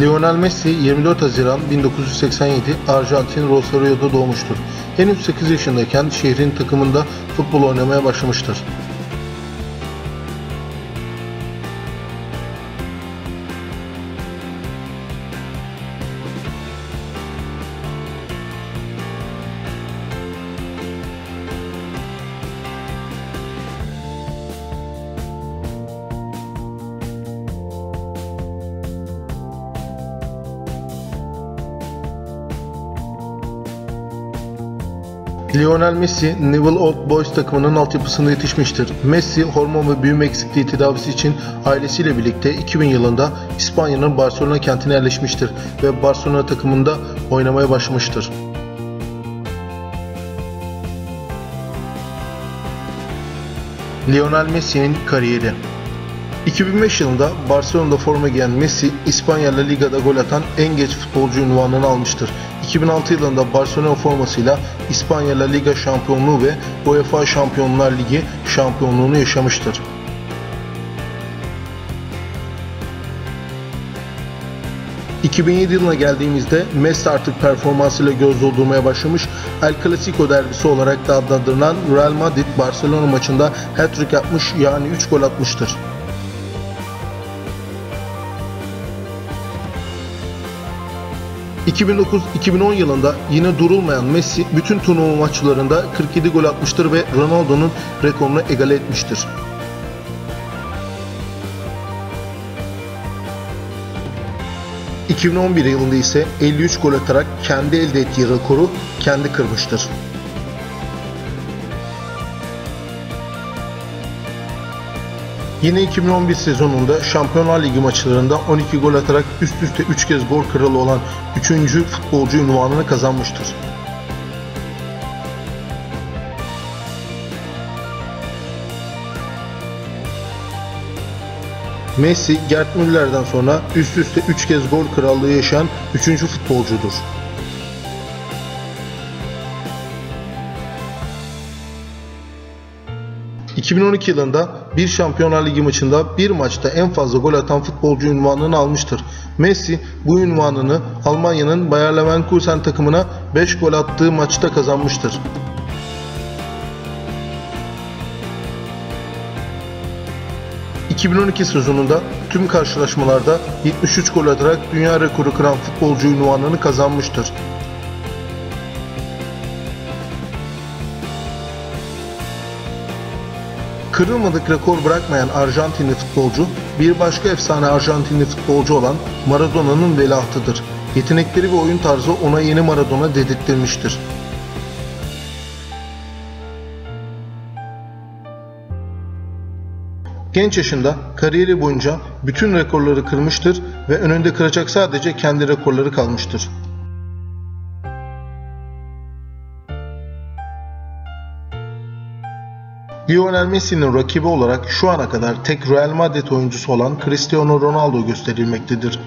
Lionel Messi 24 Haziran 1987 Arjantin Rosario'da doğmuştur. Henüz 8 yaşındayken şehrin takımında futbol oynamaya başlamıştır. Lionel Messi, Newell Old Boys takımının altyapısında yetişmiştir. Messi, hormon ve büyüme eksikliği tedavisi için ailesiyle birlikte 2000 yılında İspanya'nın Barcelona kentine yerleşmiştir ve Barcelona takımında oynamaya başlamıştır. Lionel Messi'nin kariyeri 2005 yılında Barcelona'da forma giyen Messi, İspanya La Liga'da gol atan en genç futbolcu unvanını almıştır. 2006 yılında Barcelona formasıyla İspanya La Liga şampiyonluğu ve UEFA Şampiyonlar Ligi şampiyonluğunu yaşamıştır. ...2007 yılına geldiğimizde Messi artık performansıyla göz doldurmaya başlamış... El Clasico derbisi olarak da adlandırılan Real Madrid Barcelona maçında hat-trick yapmış yani 3 gol atmıştır. 2009-2010 yılında yine durulmayan Messi bütün turnuva maçlarında 47 gol atmıştır ve Ronaldo'nun rekorunu egale etmiştir. ...2011 yılında ise 53 gol atarak kendi elde ettiği rekoru kendi kırmıştır. Yine 2011 sezonunda Şampiyonlar Ligi maçlarında 12 gol atarak üst üste 3 kez gol kralı olan 3. futbolcu unvanını kazanmıştır. Messi, Gerd Müller'den sonra üst üste 3 kez gol krallığı yaşayan 3. futbolcudur. 2012 yılında bir Şampiyonlar Ligi maçında bir maçta en fazla gol atan futbolcu unvanını almıştır. Messi bu unvanını Almanya'nın Bayer Leverkusen takımına 5 gol attığı maçta kazanmıştır. ...2012 sezonunda tüm karşılaşmalarda 73 gol atarak dünya rekoru kıran futbolcu unvanını kazanmıştır. Kırılmadık rekor bırakmayan Arjantinli futbolcu, bir başka efsane Arjantinli futbolcu olan Maradona'nın veliahtıdır. Yetenekleri ve oyun tarzı ona yeni Maradona dedirttirmiştir. Genç yaşında kariyeri boyunca bütün rekorları kırmıştır ve önünde kıracak sadece kendi rekorları kalmıştır. Lionel Messi'nin rakibi olarak şu ana kadar tek Real Madrid oyuncusu olan Cristiano Ronaldo gösterilmektedir.